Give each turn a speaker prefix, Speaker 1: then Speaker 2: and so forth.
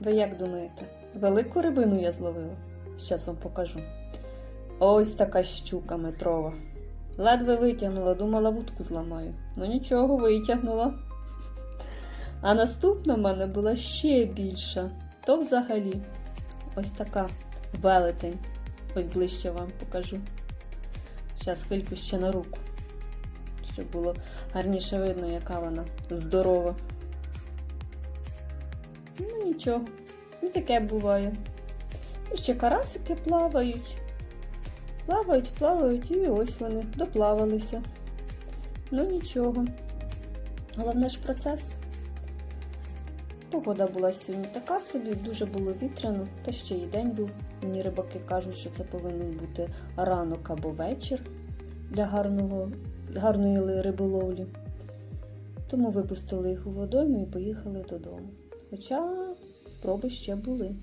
Speaker 1: Ви як думаєте, велику рибину я зловила? Щас вам покажу. Ось така щука метрова. Ледве витягнула, думала, вудку зламаю. Ну нічого, витягнула. А наступна в мене була ще більша. То взагалі ось така велетень. Ось ближче вам покажу. Зараз хвильку ще на руку. Щоб було гарніше видно, яка вона здорова. Ну нічого, і таке буває. І ще карасики плавають. Плавають, плавають, і ось вони доплавалися. Ну нічого. Головне ж процес. Погода була сьогодні така собі, дуже було вітряно, та ще й день був. Мені рибаки кажуть, що це повинен бути ранок або вечір для гарного, гарної риболовлі. Тому випустили їх у водойму і поїхали додому. Хоча спроби ще були.